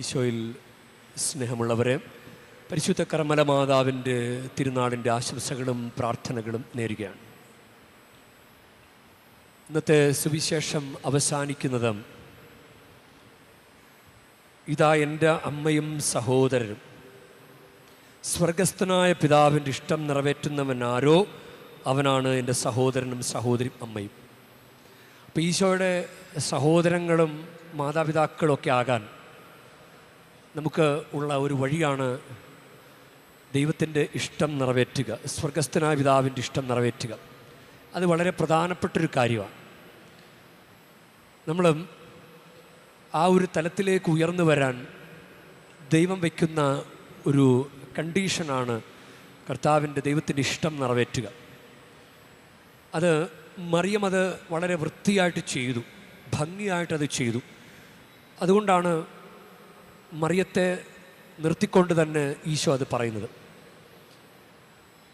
ഈശോയിൽ സ്നേഹമുള്ളവരെ പരിശുദ്ധ കർമ്മല മാതാവിന്റെ തിരുനാളിന്റെ ആശംസകളും പ്രാർത്ഥനകളും നേരുകയാണ്. ഇന്നത്തെ സുവിശേഷം അവസാനിക്കുന്നത് ഇതാ എന്റെ അമ്മയും സഹോദരനും സ്വർഗസ്ഥനായ പിതാവിന്റെ ഇഷ്ടം നിറവേറ്റുന്നവൻ ആരോ അവനാണ് എന്റെ സഹോദരനും സഹോദരി അമ്മയും. അപ്പോൾ ഈശോയുടെ സഹോദരങ്ങളും മാതാപിതാക്കളൊക്കെ ആകാൻ നമുക്ക് ഉള്ള ഒരു വഴിയാണ് ദൈവത്തിന്റെ ഇഷ്ടം നിറവേറ്റുക സ്വർഗസ്ഥനായ പിതാവിന്റെ ഇഷ്ടം നിറവേറ്റുക. അത് വളരെ പ്രധാനപ്പെട്ടൊരു കാര്യമാണ്. നമ്മൾ ആ ഒരു തലത്തിലേക്ക് ഉയർന്നു വരാൻ ദൈവം വയ്ക്കുന്ന ഒരു കണ്ടീഷനാണ് കർത്താവിന്റെ ദൈവത്തിന്റെ ഇഷ്ടം നിറവേറ്റുക. അത് മറിയം അത് വളരെ വൃത്തിയായിട്ട് ചെയ്തു ഭംഗിയായിട്ടത് ചെയ്തു. അതുകൊണ്ടാണ് മറിയത്തെ നിർത്തിക്കൊണ്ട് തന്നെ ഈശോ അത് പറയുന്നത്.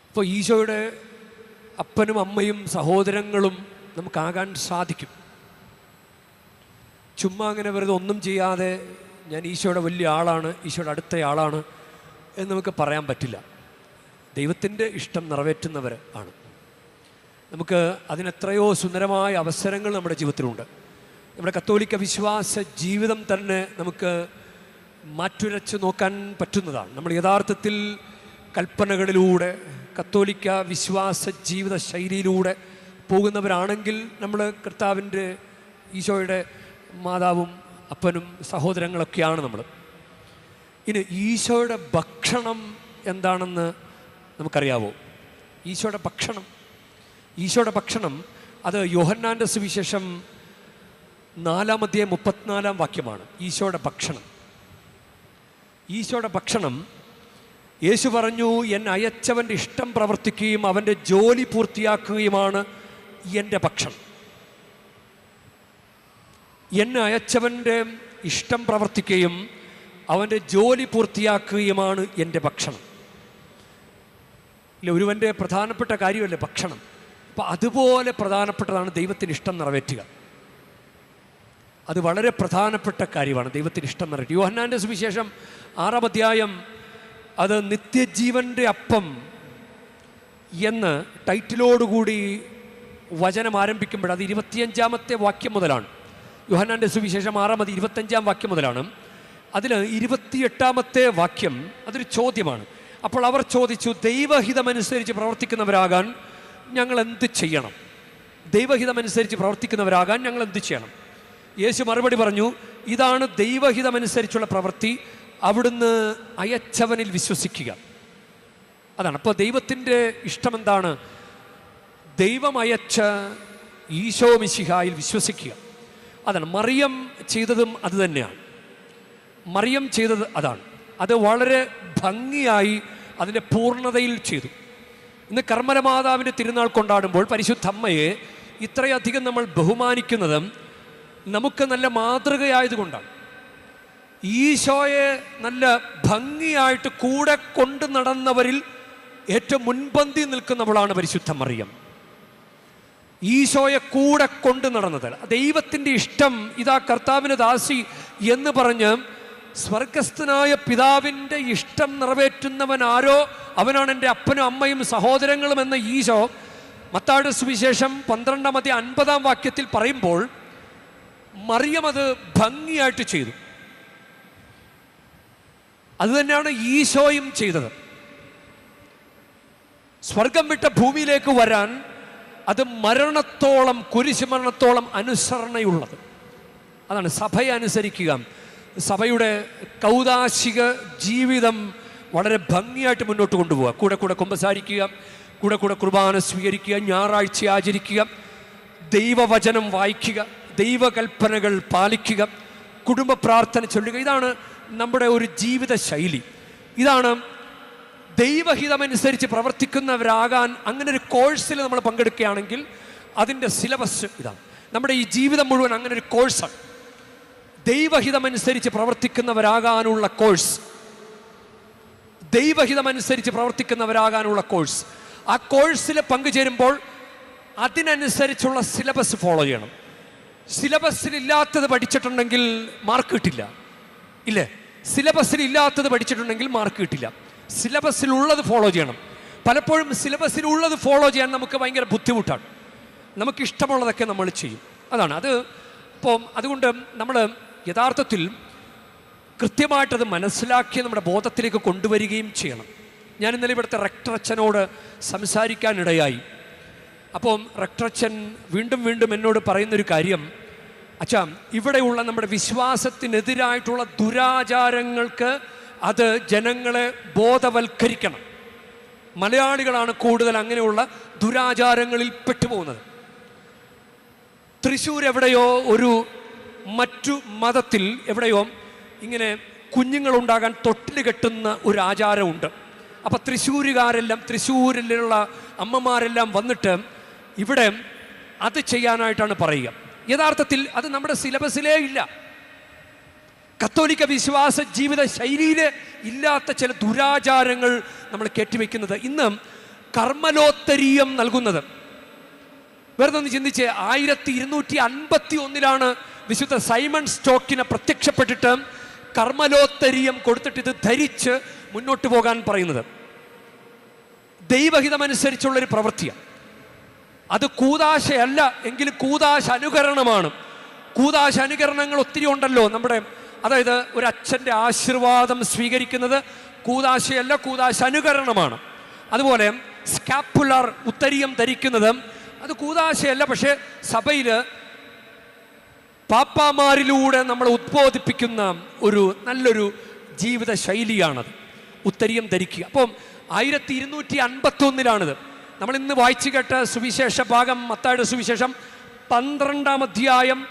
അപ്പോൾ ഈശോയുടെ അപ്പനും അമ്മയും സഹോദരങ്ങളും നമുക്കാകാൻ സാധിക്കും. ചുമ്മാ അങ്ങനെ വെറുതെ ഒന്നും ചെയ്യാതെ ഞാൻ ഈശോയുടെ വലിയ ആളാണ് ഈശോയുടെ അടുത്ത ആളാണ് എന്ന് നമുക്ക് പറയാൻ പറ്റില്ല. ദൈവത്തിന്റെ ഇഷ്ടം നിറവേറ്റുന്നവർ ആണ്. നമുക്ക് അതിനെത്രയോ സുന്ദരമായ അവസരങ്ങൾ നമ്മുടെ ജീവിതത്തിലുണ്ട്. നമ്മുടെ കത്തോലിക്ക വിശ്വാസ ജീവിതം തന്നെ നമുക്ക് മാറ്റുരച്ച് നോക്കാൻ പറ്റുന്നതാണ്. നമ്മൾ യഥാർത്ഥത്തിൽ കൽപ്പനകളിലൂടെ കത്തോലിക്ക വിശ്വാസ ജീവിത ശൈലിയിലൂടെ പോകുന്നവരാണെങ്കിൽ നമ്മൾ കർത്താവിന്റെ ഈശോയുടെ മാതാവും അപ്പനും സഹോദരങ്ങളൊക്കെയാണ് നമ്മൾ. ഇനി ഈശോയുടെ ഭക്ഷണം എന്താണെന്ന് നമുക്കറിയാവോ? ഈശോയുടെ ഭക്ഷണം. ഈശോയുടെ ഭക്ഷണം അത് യോഹന്നാന്റെ സുവിശേഷം നാലാമധ്യേ മുപ്പത്തിനാലാം വാക്യമാണ്. ഈശോയുടെ ഭക്ഷണം. ഈശോയുടെ ഭക്ഷണം യേശു പറഞ്ഞു എന്നെ അയച്ചവന്റെ ഇഷ്ടം പ്രവർത്തിക്കുകയും അവന്റെ ജോലി പൂർത്തിയാക്കുകയുമാണ് എന്റെ ഭക്ഷണം. എന്നെ അയച്ചവന്റെ ഇഷ്ടം പ്രവർത്തിക്കുകയും അവന്റെ ജോലി പൂർത്തിയാക്കുകയുമാണ് എന്റെ ഭക്ഷണം. ഇല്ല ഒരുവന്റെ പ്രധാനപ്പെട്ട കാര്യമല്ലേ ഭക്ഷണം. അപ്പം അതുപോലെ പ്രധാനപ്പെട്ടതാണ് ദൈവത്തിന് ഇഷ്ടം നിറവേറ്റുക. അത് വളരെ പ്രധാനപ്പെട്ട കാര്യമാണ്. ദൈവത്തിന് ഇഷ്ടം നിറവേറ്റുക യോഹന്നാന്റെ സുവിശേഷം ആറാം അധ്യായം അത് നിത്യജീവന്റെ അപ്പം എന്ന് ടൈറ്റിലോടുകൂടി വചനം ആരംഭിക്കുമ്പോൾ അത് ഇരുപത്തിയഞ്ചാമത്തെ വാക്യം മുതലാണ്. യോഹന്നാന്റെ സുവിശേഷം ആറാം അത് ഇരുപത്തഞ്ചാം വാക്യം മുതലാണ്. അതിൽ ഇരുപത്തിയെട്ടാമത്തെ വാക്യം അതൊരു ചോദ്യമാണ്. അപ്പോൾ അവർ ചോദിച്ചു ദൈവഹിതമനുസരിച്ച് പ്രവർത്തിക്കുന്നവരാകാൻ ഞങ്ങൾ എന്ത് ചെയ്യണം? ദൈവഹിതമനുസരിച്ച് പ്രവർത്തിക്കുന്നവരാകാൻ ഞങ്ങൾ എന്ത് ചെയ്യണം? യേശു മറുപടി പറഞ്ഞു ഇതാണ് ദൈവഹിതമനുസരിച്ചുള്ള പ്രവൃത്തി. അവിടുന്ന് അയച്ചവനിൽ വിശ്വസിക്കുക. അതാണ്. അപ്പോൾ ദൈവത്തിന്റെ ഇഷ്ടം എന്താണ് ദൈവം അയച്ച ഈശോ മിശിഹായിൽ വിശ്വസിക്കുക. അതാണ്. മറിയം ചെയ്തതും അത് തന്നെയാണ്. മറിയം ചെയ്തത് അതാണ്. അത് വളരെ ഭംഗിയായി അതിന്റെ പൂർണതയിൽ ചെയ്തു. ഇന്ന് കർമ്മരമാതാവിന്റെ തിരുനാൾ കൊണ്ടാടുമ്പോൾ പരിശുദ്ധ അമ്മയെ ഇത്രയധികം നമ്മൾ ബഹുമാനിക്കുന്നതും നമുക്ക് നല്ല മാതൃകയായതുകൊണ്ടാണ്. ഈശോയെ നല്ല ഭംഗിയായിട്ട് കൂടെ കൊണ്ടു നടന്നവരിൽ ഏറ്റവും മുൻപന്തി നിൽക്കുന്നവളാണ് പരിശുദ്ധ മറിയം. ഈശോയെ കൂടെ കൊണ്ടു നടന്നത് ദൈവത്തിന്റെ ഇഷ്ടം ഇതാ കർത്താവിന് ദാസി എന്ന് പറഞ്ഞ് സ്വർഗസ്ഥനായ പിതാവിന്റെ ഇഷ്ടം നിറവേറ്റുന്നവൻ ആരോ? അവനാണ് എന്റെ അപ്പനും അമ്മയും സഹോദരങ്ങളും എന്ന ഈശോ. മത്താട് സുവിശേഷം പന്ത്രണ്ടാമത്തെ അൻപതാം വാക്യത്തിൽ പറയുമ്പോൾ മറിയം അത് ഭംഗിയായിട്ട് ചെയ്തു. അതുതന്നെയാണ് ഈശോയും ചെയ്തത്. സ്വർഗം വിട്ട ഭൂമിയിലേക്ക് വരാൻ അത് മരണത്തോളം കുരിശ് മരണത്തോളം അനുസരണയുള്ളത്. അതാണ് സഭയെ അനുസരിക്കുക. സഭയുടെ കൗതാശിക ജീവിതം വളരെ ഭംഗിയായിട്ട് മുന്നോട്ട് കൊണ്ടുപോവുക. കൂടെ കൂടെ കുമ്പസാരിക്കുക കൂടെ കൂടെ കുർബാന സ്വീകരിക്കുക ഞായറാഴ്ച ആചരിക്കുക ദൈവവചനം വായിക്കുക. ദൈവകൽപ്പനകൾ പാലിക്കുക കുടുംബ പ്രാർത്ഥന ചൊല്ലുക ഇതാണ് നമ്മുടെ ഒരു ജീവിത ശൈലി. ഇതാണ് ദൈവഹിതമനുസരിച്ച് പ്രവർത്തിക്കുന്നവരാകാൻ അങ്ങനെ ഒരു കോഴ്സിൽ നമ്മൾ പങ്കെടുക്കുകയാണെങ്കിൽ അതിന്റെ സിലബസ് ഇതാണ്. നമ്മുടെ ഈ ജീവിതം മുഴുവൻ അങ്ങനെ ഒരു കോഴ്സാണ്. ദൈവഹിതമനുസരിച്ച് പ്രവർത്തിക്കുന്നവരാകാനുള്ള കോഴ്സ്. ദൈവഹിതമനുസരിച്ച് പ്രവർത്തിക്കുന്നവരാകാനുള്ള കോഴ്സ്. ആ കോഴ്സിൽ പങ്കുചേരുമ്പോൾ അതിനനുസരിച്ചുള്ള സിലബസ് ഫോളോ ചെയ്യണം. സിലബസിൽ ഇല്ലാത്തത് പഠിച്ചിട്ടുണ്ടെങ്കിൽ മാർക്ക് കിട്ടില്ല. ഇല്ലേ? സിലബസിൽ ഇല്ലാത്തത് പഠിച്ചിട്ടുണ്ടെങ്കിൽ മാർക്ക് കിട്ടില്ല. സിലബസിലുള്ളത് ഫോളോ ചെയ്യണം. പലപ്പോഴും സിലബസിലുള്ളത് ഫോളോ ചെയ്യാൻ നമുക്ക് ഭയങ്കര ബുദ്ധിമുട്ടാണ്. നമുക്ക് ഇഷ്ടമുള്ളതൊക്കെ നമ്മൾ ചെയ്യും. അതാണ്. അത് ഇപ്പോൾ അതുകൊണ്ട് നമ്മൾ യഥാർത്ഥത്തിൽ കൃത്യമായിട്ടത് മനസ്സിലാക്കി നമ്മുടെ ബോധത്തിലേക്ക് കൊണ്ടുവരികയും ചെയ്യണം. ഞാൻ ഇന്നലെ ഇവിടുത്തെ റെക്ടർ അച്ഛനോട് സംസാരിക്കാനിടയായി. അപ്പം റക്ടറച്ചൻ വീണ്ടും വീണ്ടും എന്നോട് പറയുന്നൊരു കാര്യം. അച്ഛാ ഇവിടെയുള്ള നമ്മുടെ വിശ്വാസത്തിനെതിരായിട്ടുള്ള ദുരാചാരങ്ങൾക്ക് അത് ജനങ്ങളെ ബോധവൽക്കരിക്കണം. മലയാളികളാണ് കൂടുതൽ അങ്ങനെയുള്ള ദുരാചാരങ്ങളിൽ പെട്ടുപോകുന്നത്. തൃശ്ശൂർ എവിടെയോ ഒരു മറ്റു മതത്തിൽ എവിടെയോ ഇങ്ങനെ കുഞ്ഞുങ്ങളുണ്ടാകാൻ തൊട്ടിൽ കെട്ടുന്ന ഒരു ആചാരമുണ്ട്. അപ്പം തൃശ്ശൂരുകാരെല്ലാം തൃശ്ശൂരിലുള്ള അമ്മമാരെല്ലാം വന്നിട്ട് ഇവിടെ അത് ചെയ്യാനായിട്ടാണ് പറയുക. യഥാർത്ഥത്തിൽ അത് നമ്മുടെ സിലബസിലേ ഇല്ല. കത്തോലിക്ക വിശ്വാസ ജീവിത ശൈലിയിൽ ഇല്ലാത്ത ചില ദുരാചാരങ്ങൾ നമ്മൾ കെട്ടിവെക്കുന്നത്. ഇന്ന് കർമ്മലോത്തരീയം നൽകുന്നത്. വെറുതെ ഒന്ന് ചിന്തിച്ച് ആയിരത്തി ഇരുന്നൂറ്റി അൻപത്തി ഒന്നിലാണ് വിശുദ്ധ സൈമൺ സ്റ്റോക്കിനെ പ്രത്യക്ഷപ്പെട്ടിട്ട് കർമ്മലോത്തരീയം കൊടുത്തിട്ട് ഇത് ധരിച്ച് മുന്നോട്ട് പോകാൻ പറയുന്നത്. ദൈവഹിതമനുസരിച്ചുള്ളൊരു പ്രവൃത്തിയാണ്. അത് കൂതാശയല്ല എങ്കിലും കൂതാശ അനുകരണമാണ് കൂതാശ അനുകരണങ്ങൾ ഒത്തിരി ഉണ്ടല്ലോ നമ്മുടെ അതായത് ഒരു അച്ഛന്റെ ആശീർവാദം സ്വീകരിക്കുന്നത് കൂതാശയല്ല കൂതാശ അനുകരണമാണ് അതുപോലെ സ്കാപ്പുലർ ഉത്തരീയം ധരിക്കുന്നത് അത് കൂതാശയല്ല പക്ഷേ സഭയിൽ പാപ്പാമാരിലൂടെ നമ്മൾ ഉദ്ബോധിപ്പിക്കുന്ന ഒരു നല്ലൊരു ജീവിത ശൈലിയാണത് ഉത്തരീയം ധരിക്കുക. അപ്പം ആയിരത്തി ഇരുന്നൂറ്റി അൻപത്തി ഒന്നിലാണിത് നമ്മൾ ഇന്ന് വായിച്ചു കേട്ട സുവിശേഷ ഭാഗം മത്തായുടെ സുവിശേഷം പന്ത്രണ്ടാം അധ്യായം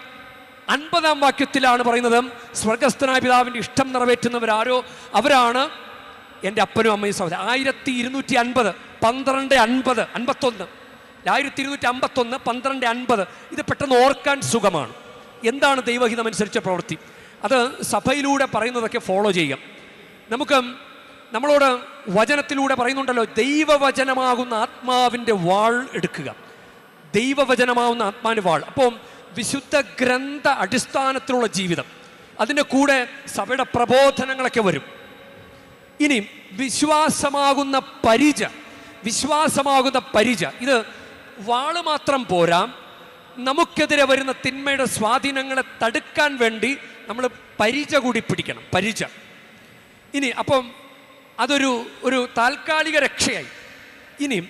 അൻപതാം വാക്യത്തിലാണ് പറയുന്നത്. സ്വർഗസ്ഥനായ പിതാവിന്റെ ഇഷ്ടം നിറവേറ്റുന്നവരാരോ? അവരാണ് എന്റെ അപ്പനും അമ്മയും സഹോദരൻ. ആയിരത്തി ഇരുന്നൂറ്റി അൻപത് പന്ത്രണ്ട് അൻപത് അൻപത്തൊന്ന്. ആയിരത്തി ഇരുന്നൂറ്റി അമ്പത്തൊന്ന് പന്ത്രണ്ട് അൻപത്. ഇത് പെട്ടെന്ന് ഓർക്കാൻ സുഖമാണ്. എന്താണ് ദൈവഹിതമനുസരിച്ച പ്രവൃത്തി? അത് സഭയിലൂടെ പറയുന്നതൊക്കെ ഫോളോ ചെയ്യാം. നമുക്ക് നമ്മളോട് വചനത്തിലൂടെ പറയുന്നുണ്ടല്ലോ ദൈവവചനമാകുന്ന ആത്മാവിന്റെ വാൾ എടുക്കുക. ദൈവവചനമാവുന്ന ആത്മാവിന്റെ വാൾ. അപ്പോൾ വിശുദ്ധ ഗ്രന്ഥ അടിസ്ഥാനത്തിലുള്ള ജീവിതം അതിന്റെ കൂടെ സഭയുടെ പ്രബോധനങ്ങളൊക്കെ വരും. ഇനി വിശ്വാസമാകുന്ന പരിച വിശ്വാസമാകുന്ന പരിച ഇത് വാൾ മാത്രം പോരാ നമുക്കെതിരെ വരുന്ന തിന്മയുടെ സ്വാധീനങ്ങളെ തടുക്കാൻ വേണ്ടി നമ്മൾ പരിച കൂടി പിടിക്കണം പരിച. ഇനി അപ്പം അതൊരു ഒരു താൽക്കാലിക രക്ഷയായി. ഇനിയും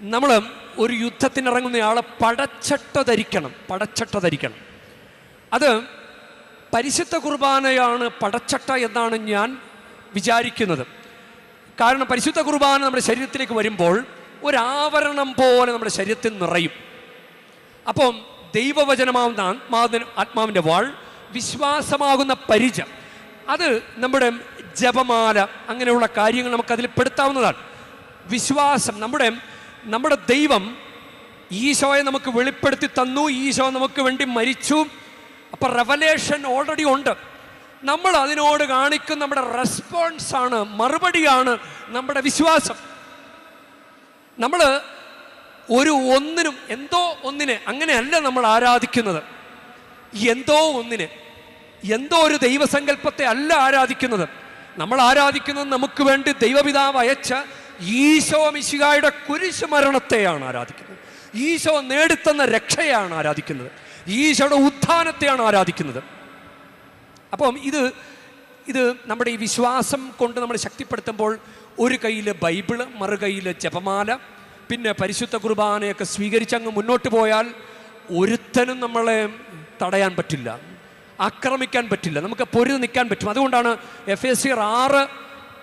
നമ്മൾ ഒരു യുദ്ധത്തിനിറങ്ങുന്നയാളെ പടച്ചട്ട ധരിക്കണം പടച്ചട്ട ധരിക്കണം. അത് പരിശുദ്ധ കുർബാനയാണ് പടച്ചട്ട എന്നാണ് ഞാൻ വിചാരിക്കുന്നത്. കാരണം പരിശുദ്ധ കുർബാന നമ്മുടെ ശരീരത്തിലേക്ക് വരുമ്പോൾ ഒരാവരണം പോലെ നമ്മുടെ ശരീരത്തിൽ നിറയും. അപ്പം ദൈവവചനമാവുന്ന ആത്മാവിന് ആത്മാവിന്റെ വാൾ വിശ്വാസമാകുന്ന പരിച അത് നമ്മുടെ ജപമാല അങ്ങനെയുള്ള കാര്യങ്ങൾ നമുക്കതിൽ പെടുത്താവുന്നതാണ്. വിശ്വാസം നമ്മുടെ നമ്മുടെ ദൈവം ഈശോയെ നമുക്ക് വെളിപ്പെടുത്തി തന്നു ഈശോ നമുക്ക് വേണ്ടി മരിച്ചു. അപ്പം റെവലേഷൻ ഓൾറെഡി ഉണ്ട്. നമ്മൾ അതിനോട് കാണിക്കുന്ന നമ്മുടെ റെസ്പോൺസാണ് മറുപടിയാണ് നമ്മുടെ വിശ്വാസം. നമ്മൾ ഒരു ഒന്നിനും എന്തോ ഒന്നിനെ അങ്ങനെയല്ല നമ്മൾ ആരാധിക്കുന്നത്. എന്തോ ഒന്നിനെ എന്തോ ഒരു ദൈവസങ്കല്പത്തെ അല്ല ആരാധിക്കുന്നത്. നമ്മൾ ആരാധിക്കുന്നത് നമുക്ക് വേണ്ടി ദൈവപിതാവ് അയച്ച ഈശോ മിശികായുടെ കുരിശ് മരണത്തെയാണ് ആരാധിക്കുന്നത്. ഈശോ നേടിത്തന്ന രക്ഷയാണ് ആരാധിക്കുന്നത്. ഈശോയുടെ ഉത്ഥാനത്തെയാണ് ആരാധിക്കുന്നത്. അപ്പം ഇത് ഇത് നമ്മുടെ ഈ വിശ്വാസം കൊണ്ട് നമ്മൾ ശക്തിപ്പെടുത്തുമ്പോൾ ഒരു കയ്യിൽ ബൈബിൾ മറു കയ്യിൽ ജപമാല പിന്നെ പരിശുദ്ധ കുർബാനയൊക്കെ സ്വീകരിച്ചങ്ങ് മുന്നോട്ട് പോയാൽ ഒരുത്തനും നമ്മളെ തടയാൻ പറ്റില്ല. ആക്രമിക്കാൻ പറ്റില്ല. നമുക്ക് പൊരുതി നിൽക്കാൻ പറ്റും. അതുകൊണ്ടാണ് എഫ് എസ് സി ആറ്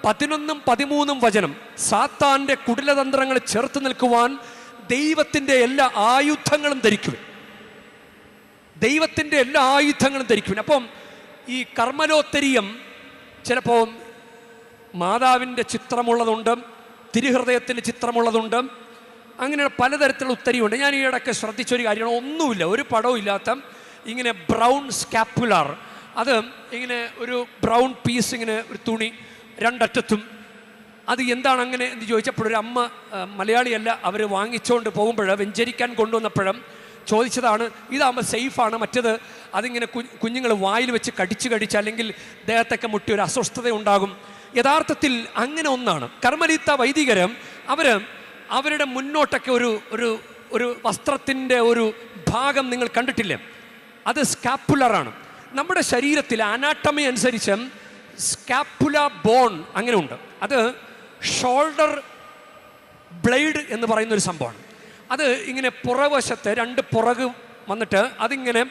പതിനൊന്നും പതിമൂന്നും വചനം സാത്താന്റെ കുടിലതന്ത്രങ്ങൾ ചേർത്ത് നിൽക്കുവാൻ ദൈവത്തിന്റെ എല്ലാ ആയുധങ്ങളും ധരിക്കുവിൻ. ദൈവത്തിന്റെ എല്ലാ ആയുധങ്ങളും ധരിക്കുവിൻ. അപ്പം ഈ കർമ്മലോത്തരീയം ചിലപ്പോൾ മാതാവിന്റെ ചിത്രമുള്ളതുണ്ട് തിരുഹൃദയത്തിന്റെ ചിത്രമുള്ളതുണ്ട് അങ്ങനെയുള്ള പലതരത്തിലുള്ള ഉത്തരവുണ്ട് ഞാൻ ഈ ഇടയ്ക്ക് ശ്രദ്ധിച്ചൊരു കാര്യമാണ്. ഒന്നുമില്ല ഒരു പടവും ഇല്ലാത്ത ഇങ്ങനെ ബ്രൗൺ സ്കാപ്പുലാർ അത് ഇങ്ങനെ ഒരു ബ്രൗൺ പീസ് ഇങ്ങനെ ഒരു തുണി രണ്ടറ്റത്തും. അത് എന്താണ് അങ്ങനെ എന്ന് ചോദിച്ചപ്പോൾ ഒരു അമ്മ മലയാളിയല്ല അവർ വാങ്ങിച്ചുകൊണ്ട് പോകുമ്പോൾ വെഞ്ചരിക്കാൻ കൊണ്ടുവന്നപ്പോഴും ചോദിച്ചതാണ് ഇതാകുമ്പോൾ സേഫാണ് മറ്റത് അതിങ്ങനെ കുഞ്ഞുങ്ങൾ വായിൽ വെച്ച് കടിച്ചു കടിച്ച് അല്ലെങ്കിൽ ദേഹത്തൊക്കെ മുട്ടി ഒരു അസ്വസ്ഥത ഉണ്ടാകും. യഥാർത്ഥത്തിൽ അങ്ങനെ ഒന്നാണ്. കർമ്മലീത്ത വൈദികരം അവർ അവരുടെ മുന്നോട്ടൊക്കെ ഒരു ഒരു ഒരു വസ്ത്രത്തിന്റെ ഒരു ഭാഗം നിങ്ങൾ കണ്ടിട്ടില്ലേ? അത് സ്കാപ്പുലറാണ്. നമ്മുടെ ശരീരത്തിൽ അനാട്ടമി അനുസരിച്ച് സ്കാപ്പുല ബോൺ അങ്ങനെ ഉണ്ട് അത് ഷോൾഡർ ബ്ലേഡ് എന്ന് പറയുന്ന ഒരു സംഭവമാണ്. അത് ഇങ്ങനെ പുറവശത്ത് രണ്ട് പുറക് വന്നിട്ട് അതിങ്ങനെ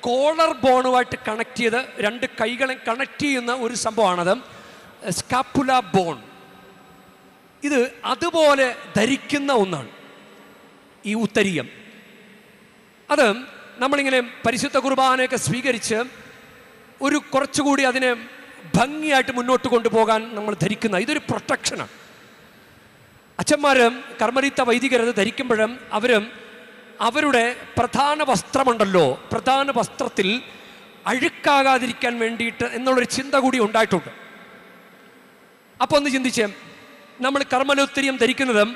കോളർ ബോണുമായിട്ട് കണക്ട് ചെയ്ത് രണ്ട് കൈകളെ കണക്ട് ചെയ്യുന്ന ഒരു സംഭവമാണത്. Scapula bone. ഇത് അതുപോലെ ധരിക്കുന്ന ഒന്നാണ്. ഈ ഉത്തരീയം. അത് നമ്മളിങ്ങനെ പരിശുദ്ധ കുർബാനയൊക്കെ സ്വീകരിച്ച് ഒരു കുറച്ചുകൂടി അതിനെ ഭംഗിയായിട്ട് മുന്നോട്ട് കൊണ്ടുപോകാൻ നമ്മൾ ധരിക്കുന്ന ഇതൊരു പ്രൊട്ടക്ഷനാണ്. അച്ഛന്മാരും കർമ്മരീത്ത വൈദികരത് ധരിക്കുമ്പോഴും അവരും അവരുടെ പ്രധാന വസ്ത്രമുണ്ടല്ലോ പ്രധാന വസ്ത്രത്തിൽ അഴുക്കാകാതിരിക്കാൻ വേണ്ടിയിട്ട് എന്നുള്ളൊരു ചിന്ത കൂടി ഉണ്ടായിട്ടുണ്ട്. അപ്പോൾ ഒന്ന് ചിന്തിച്ചേ നമ്മൾ കർമ്മലോത്തരിയം ധരിക്കുന്നതും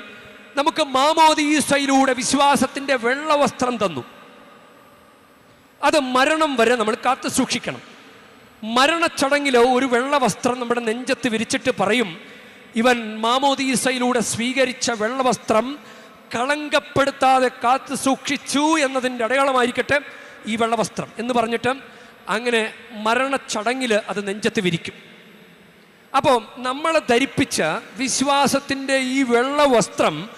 നമുക്ക് മാമോദീസയിലൂടെ വിശ്വാസത്തിന്റെ വെള്ളവസ്ത്രം തന്നു. അത് മരണം വരെ നമ്മൾ കാത്തു സൂക്ഷിക്കണം. മരണച്ചടങ്ങിലോ ഒരു വെള്ള വസ്ത്രം നമ്മുടെ നെഞ്ചത്ത് വിരിച്ചിട്ട് പറയും ഇവൻ മാമോദീസയിലൂടെ സ്വീകരിച്ച വെള്ളവസ്ത്രം കളങ്കപ്പെടുത്താതെ കാത്തു സൂക്ഷിച്ചു എന്നതിന്റെ അടയാളമായിരിക്കട്ടെ ഈ വെള്ളവസ്ത്രം എന്ന് പറഞ്ഞിട്ട് അങ്ങനെ മരണച്ചടങ്ങിൽ അത് നെഞ്ചത്ത് വിരിക്കും. അപ്പോൾ നമ്മളെ ധരിപ്പിച്ച വിശ്വാസത്തിന്റെ ഈ വെള്ളവസ്ത്രം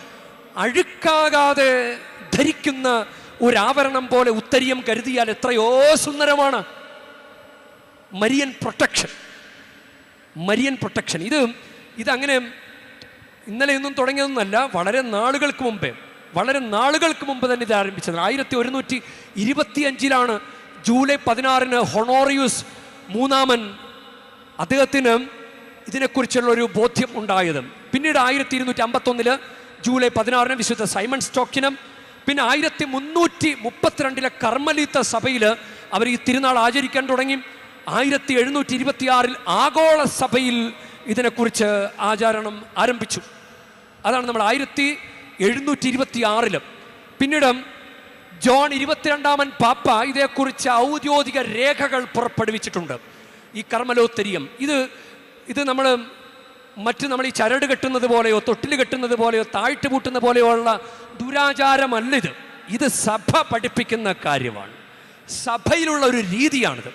അഴുക്കാകാതെ ധരിക്കുന്ന ഒരു ആവരണം പോലെ ഉത്തരീയം കരുതിയാൽ എത്രയോ സുന്ദരമാണ്. Marian protection. Marian protection. ഇത് ഇതങ്ങനെ ഇന്നലെയൊന്നും തുടങ്ങിയതൊന്നുമല്ല വളരെ നാളുകൾക്ക് മുമ്പേ വളരെ നാളുകൾക്ക് മുമ്പ് തന്നെ ഇത് ആരംഭിച്ചത്. ആയിരത്തി ഒരുന്നൂറ്റി ഇരുപത്തി അഞ്ചിലാണ് ജൂലൈ പതിനാറിന് ഹൊണോറിയൂസ് മൂന്നാമൻ അദ്ദേഹത്തിന് ഇതിനെക്കുറിച്ചുള്ള ഒരു ബോധ്യം ഉണ്ടായത്. പിന്നീട് ആയിരത്തി ഇരുന്നൂറ്റി അമ്പത്തൊന്നിൽ ജൂലൈ പതിനാറിന് വിശുദ്ധ സൈമൺ സ്റ്റോക്കിനും പിന്നെ ആയിരത്തി മുന്നൂറ്റി മുപ്പത്തിരണ്ടിലെ കർമ്മലീത്ത സഭയിൽ അവർ ഈ തിരുനാൾ ആചരിക്കാൻ തുടങ്ങി. ആയിരത്തി എഴുന്നൂറ്റി ഇരുപത്തിയാറിൽ ആഗോള സഭയിൽ ഇതിനെക്കുറിച്ച് ആചാരണം ആരംഭിച്ചു. അതാണ് നമ്മൾ ആയിരത്തി എഴുന്നൂറ്റി ഇരുപത്തി ആറിൽ പിന്നീട് ജോൺ ഇരുപത്തിരണ്ടാമൻ പാപ്പ ഇതേക്കുറിച്ച് ഔദ്യോഗിക രേഖകൾ പുറപ്പെടുവിച്ചിട്ടുണ്ട്. ഈ കർമ്മലോത്തരിയം. ഇത് ഇത് നമ്മൾ മറ്റ് നമ്മൾ ഈ ചരട് കെട്ടുന്നത് പോലെയോ തൊട്ടിൽ കെട്ടുന്നത് പോലെയോ താഴ്ത്തു പൂട്ടുന്ന പോലെയോ ഉള്ള ദുരാചാരമല്ല ഇത് ഇത് സഭ പഠിപ്പിക്കുന്ന കാര്യമാണ്. സഭയിലുള്ള ഒരു രീതിയാണിത്.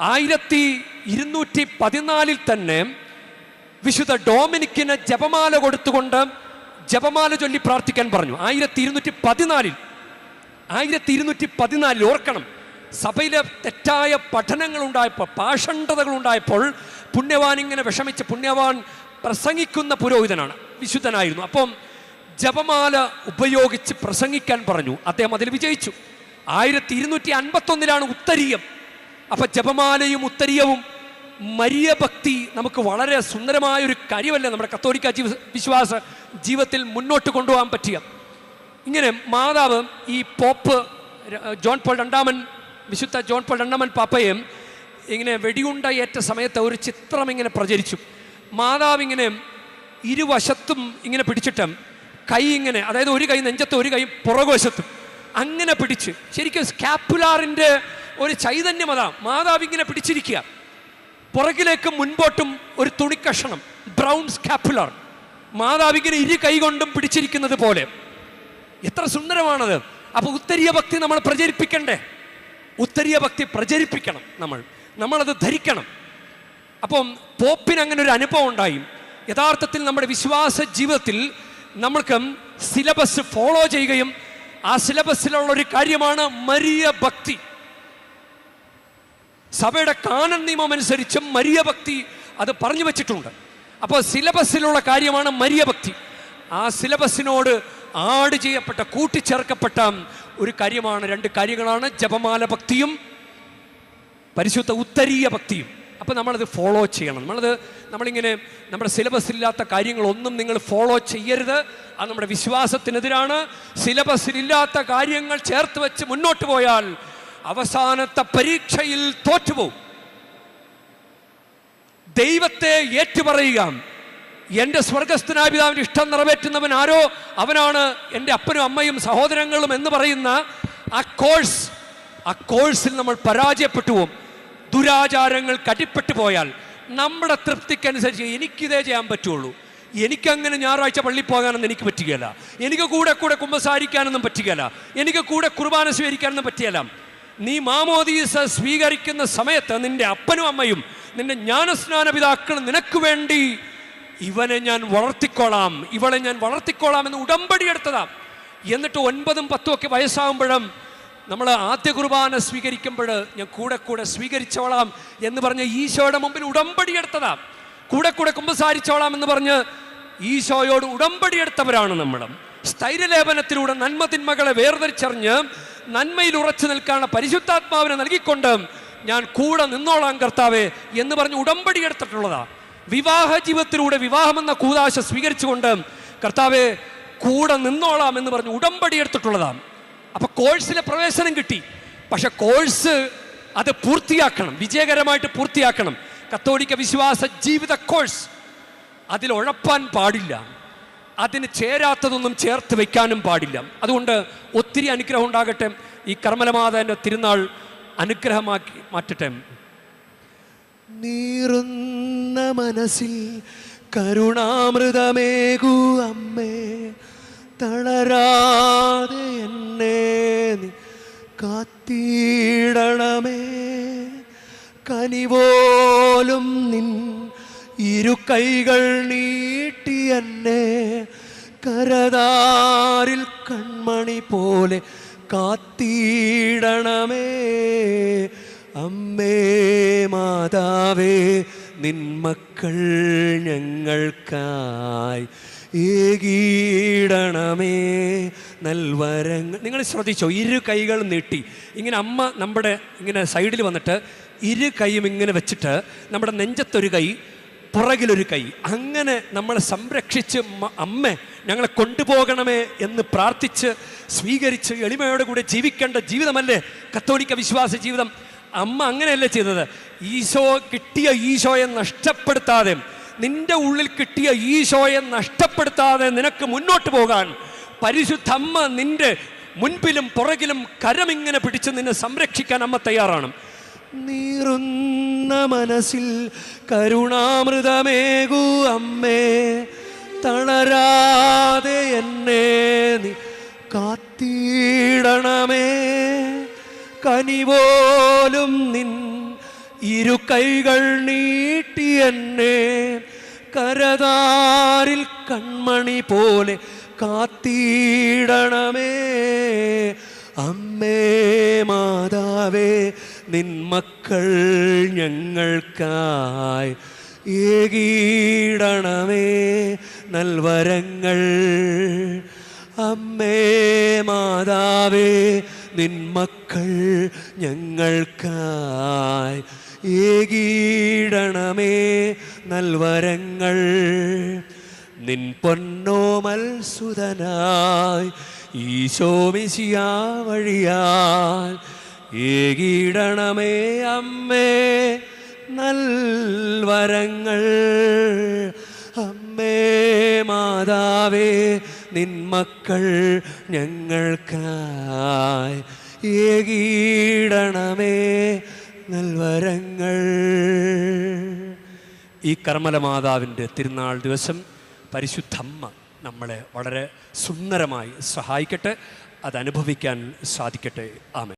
ആയിരത്തി ഇരുന്നൂറ്റി പതിനാലിൽ തന്നെ വിശുദ്ധ ഡോമിനിക്കിന് ജപമാല കൊടുത്തുകൊണ്ട് ജപമാല ചൊല്ലി പ്രാർത്ഥിക്കാൻ പറഞ്ഞു. ആയിരത്തി ഇരുന്നൂറ്റി പതിനാലിൽ ആയിരത്തി ഇരുന്നൂറ്റി പതിനാലിൽ ഓർക്കണം. സഭയിലെ തെറ്റായ പാഷണ്ഡതകൾ ഉണ്ടായപ്പോൾ പുണ്യവാൻ ഇങ്ങനെ വിഷമിച്ച് പുണ്യവാൻ പ്രസംഗിക്കുന്ന പുരോഹിതനാണ് വിശുദ്ധനായിരുന്നു. അപ്പം ജപമാല ഉപയോഗിച്ച് പ്രസംഗിക്കാൻ പറഞ്ഞു. അദ്ദേഹം അതിൽ വിജയിച്ചു. ആയിരത്തി ഇരുന്നൂറ്റി അൻപത്തൊന്നിലാണ് ഉത്തരീയം. അപ്പം ജപമാലയും ഉത്തരീയവും മരിയ ഭക്തി നമുക്ക് വളരെ സുന്ദരമായ ഒരു കാര്യമല്ലേ നമ്മുടെ കത്തോലിക്ക ജീവ വിശ്വാസ ജീവിതത്തിൽ മുന്നോട്ട് കൊണ്ടുപോകാൻ പറ്റിയ? ഇങ്ങനെ മാതാവ് ഈ പോപ്പ് ജോൺ പോൾ രണ്ടാമൻ വിശുദ്ധ ജോൺ പോൾ രണ്ടാമൻ പാപ്പയും ഇങ്ങനെ വെടിയുണ്ടയേറ്റ സമയത്ത് ഒരു ചിത്രം ഇങ്ങനെ പ്രചരിച്ചു. മാതാവ് ഇങ്ങനെ ഇരുവശത്തും ഇങ്ങനെ പിടിച്ചിട്ട് കൈ ഇങ്ങനെ അതായത് ഒരു കൈ നെഞ്ചത്തും ഒരു കൈ പുറകുവശത്തും അങ്ങനെ പിടിച്ച്. ശരിക്കും സ്കാപ്പുലാറിന്റെ ഒരു ചൈതന്യം അതാ. മാതാവ് ഇങ്ങനെ പിടിച്ചിരിക്കുക. പുറകിലേക്കും മുൻപോട്ടും ഒരു തുണിക്കഷണം ബ്രൗൺ സ്കാപ്പുലാർ മാതാവ് ഇങ്ങനെ ഇരു കൈ കൊണ്ടും പിടിച്ചിരിക്കുന്നത് പോലെ. എത്ര സുന്ദരമാണത്. അപ്പോൾ ഉത്തരീയ ഭക്തി നമ്മൾ പ്രചരിപ്പിക്കണ്ടേ? ഉത്തരീയ ഭക്തി പ്രചരിപ്പിക്കണം നമ്മൾ. നമ്മളത് ധരിക്കണം. അപ്പം പോപ്പിന് അങ്ങനെ ഒരു അനുഭവം ഉണ്ടായി. യഥാർത്ഥത്തിൽ നമ്മുടെ വിശ്വാസ ജീവിതത്തിൽ നമ്മൾക്ക് സിലബസ് ഫോളോ ചെയ്യുകയും ആ സിലബസിലുള്ള ഒരു കാര്യമാണ് മരിയ ഭക്തി. സഭയുടെ കാനൻ നിയമം അനുസരിച്ചും മരിയ ഭക്തി അത് പറഞ്ഞു വച്ചിട്ടുണ്ട്. അപ്പോൾ സിലബസിലുള്ള കാര്യമാണ് മരിയ ഭക്തി. ആ സിലബസിനോട് ആഡ് ചെയ്യപ്പെട്ട കൂട്ടിച്ചേർക്കപ്പെട്ട ഒരു കാര്യമാണ് രണ്ട് കാര്യങ്ങളാണ്. ജപമാല ഭക്തിയും പരിശുദ്ധ ഉത്തരീയ ഭക്തിയും. അപ്പോൾ നമ്മളത് ഫോളോ ചെയ്യണം. നമ്മളത് നമ്മളിങ്ങനെ നമ്മുടെ സിലബസിലില്ലാത്ത കാര്യങ്ങളൊന്നും നിങ്ങൾ ഫോളോ ചെയ്യരുത്. അത് നമ്മുടെ വിശ്വാസത്തിനെതിരാണ്. സിലബസിലില്ലാത്ത കാര്യങ്ങൾ ചേർത്ത് വെച്ച് മുന്നോട്ട് പോയാൽ അവസാനത്തെ പരീക്ഷയിൽ തോറ്റുപോകും ദൈവത്തെ ഏറ്റുപറയുക. എന്റെ സ്വർഗസ്ഥനായ പിതാവിന്റെ ഇഷ്ടം നിറവേറ്റുന്നവൻ ആരോ? അവനാണ് എന്റെ അപ്പനും അമ്മയും സഹോദരങ്ങളും എന്ന് പറയുന്ന ആ കോഴ്സ് ആ കോഴ്സിൽ നമ്മൾ പരാജയപ്പെട്ടു പോകും. ദുരാചാരങ്ങൾ കടിപ്പെട്ടു പോയാൽ നമ്മുടെ തൃപ്തിക്കനുസരിച്ച് എനിക്കിതേ ചെയ്യാൻ പറ്റുള്ളൂ. എനിക്കങ്ങനെ ഞായറാഴ്ച പള്ളി പോകാനൊന്നും എനിക്ക് പറ്റുകയില്ല. എനിക്ക് കൂടെ കൂടെ കുമ്പസാരിക്കാനൊന്നും പറ്റുകയില്ല. എനിക്ക് കൂടെ കുർബാന സ്വീകരിക്കാനൊന്നും പറ്റുകയില്ല. നീ മാമോദീസ സ്വീകരിക്കുന്ന സമയത്ത് നിന്റെ അപ്പനും അമ്മയും നിന്റെ ജ്ഞാനസ്നാന പിതാക്കളും നിനക്ക് വേണ്ടി ഇവനെ ഞാൻ വളർത്തിക്കോളാം. ഇവളെ ഞാൻ വളർത്തിക്കോളാം എന്ന് ഉടമ്പടി എടുത്തതാ. എന്നിട്ട് ഒൻപതും പത്തും ഒക്കെ വയസ്സാകുമ്പോഴും നമ്മൾ ആദ്യ കുർബാന സ്വീകരിക്കുമ്പോൾ ഞാൻ കൂടെ കൂടെ സ്വീകരിച്ചോളാം എന്ന് പറഞ്ഞ് ഈശോയുടെ മുമ്പിൽ ഉടമ്പടി എടുത്തതാ. കൂടെ കൂടെ കുമ്പസാരിച്ചോളാം എന്ന് പറഞ്ഞ് ഈശോയോട് ഉടമ്പടി എടുത്തവരാണ് നമ്മൾ സ്ഥൈര്യലേപനത്തിലൂടെ നന്മ തിന്മകളെ വേർതിരിച്ചറിഞ്ഞ് നന്മയിൽ ഉറച്ചു നിൽക്കാനുള്ള പരിശുദ്ധാത്മാവിനെ നൽകിക്കൊണ്ട് ഞാൻ കൂടെ നിന്നോളാം കർത്താവേ എന്ന് പറഞ്ഞ് ഉടമ്പടി എടുത്തിട്ടുള്ളതാ. വിവാഹ ജീവിതത്തിലൂടെ വിവാഹമെന്ന കൂതാശ സ്വീകരിച്ചുകൊണ്ട് കർത്താവെ കൂടെ നിന്നോളാം എന്ന് പറഞ്ഞ് ഉടമ്പടി എടുത്തിട്ടുള്ളതാണ് അപ്പൊ കോഴ്സിലെ പ്രവേശനം കിട്ടി. പക്ഷെ കോഴ്സ് അത് പൂർത്തിയാക്കണം. വിജയകരമായിട്ട് പൂർത്തിയാക്കണം. കത്തോലിക്ക വിശ്വാസ ജീവിത കോഴ്സ്. അതിൽ ഉഴപ്പാൻ പാടില്ല. അതിന് ചേരാത്തതൊന്നും ചേർത്ത് വയ്ക്കാനും പാടില്ല. അതുകൊണ്ട് ഒത്തിരി അനുഗ്രഹം ഉണ്ടാകട്ടെ. ഈ കർമ്മലമാതാന്റെ തിരുനാൾ അനുഗ്രഹമാക്കി മാറ്റട്ടെ. നീറുന്ന മനസ്സിൽ കരുണാമൃതമേകൂ അമ്മേ. തളരാതെ എന്നെ കാത്തിടണമേ. കനിപോലും നിൻ ഇരു കൈകൾ നീട്ടി എന്നെ കരതാരിൽ കൺമണി പോലെ കാത്തിടണമേ. അമ്മേ മാതാവേ നിൻ മക്കൾ ഞങ്ങൾക്കായി ഏകീടണമേ നൽവരങ്ങൾ നിങ്ങൾ ശ്രദ്ധിച്ചോ? ഇരു കൈകൾ നീട്ടി. ഇങ്ങനെ അമ്മ നമ്മുടെ ഇങ്ങനെ സൈഡിൽ വന്നിട്ട് ഇരു കൈയും ഇങ്ങനെ വെച്ചിട്ട് നമ്മുടെ നെഞ്ചത്തൊരു കൈ പുറകിലൊരു കൈ. അങ്ങനെ നമ്മളെ സംരക്ഷിച്ച് അമ്മ ഞങ്ങളെ കൊണ്ടുപോകണമേ എന്ന് പ്രാർത്ഥിച്ച് സ്വീകരിച്ച് എളിമയോടെ കൂടെ ജീവിക്കേണ്ട ജീവിതമല്ലേ? കത്തോലിക്ക വിശ്വാസ ജീവിതം. അമ്മ അങ്ങനെയല്ലേ ചെയ്തത്. ഈശോ കിട്ടിയ ഈശോയെ നഷ്ടപ്പെടുത്താതെ നിന്റെ ഉള്ളിൽ കിട്ടിയ ഈശോയെ നഷ്ടപ്പെടുത്താതെ നിനക്ക് മുന്നോട്ട് പോകാൻ പരിശുദ്ധ അമ്മ നിന്റെ മുൻപിലും പുറകിലും കരമിങ്ങനെ പിടിച്ച് നിന്നെ സംരക്ഷിക്കാൻ അമ്മ തയ്യാറാണ്. നീറുന്ന മനസ്സിൽ കരുണാമൃതമേകൂ അമ്മേ തളരാതെ എന്നെ നീ കാത്തിടണമേ. കനിപോലും നിൻ ഇരു കൈകൾ നീട്ടി എന്നെ കരതാരിൽ കൺമണി പോലെ കാത്തിടണമേ. അമ്മേ മാതാവേ നിൻ മക്കൾ ഞങ്ങൾക്കായി ഏകീടണമേ. നൽവരങ്ങൾ. അമ്മേ മാതാവേ നിൻ മക്കൾ ഞങ്ങൾക്കായി ഏകീടണമേ നൽവരങ്ങൾ. നിൻ പൊന്നോമൽ സുതനായി ഈശോമിശിയാ വഴിയാൽ ഏകീടണമേ അമ്മേ നൽവരങ്ങൾ. അമ്മേ മാതാവേ നിൻ മക്കൾ ഞങ്ങൾക്കായി ഏകീടണമേ നൽവരങ്ങൾ. ഈ കർമ്മല മാതാവിന്റെ തിരുനാൾ ദിവസം പരിശുദ്ധമ്മ നമ്മളെ വളരെ സുന്ദരമായി സഹായിക്കട്ടെ അതനുഭവിക്കാൻ സാധിക്കട്ടെ. ആമേ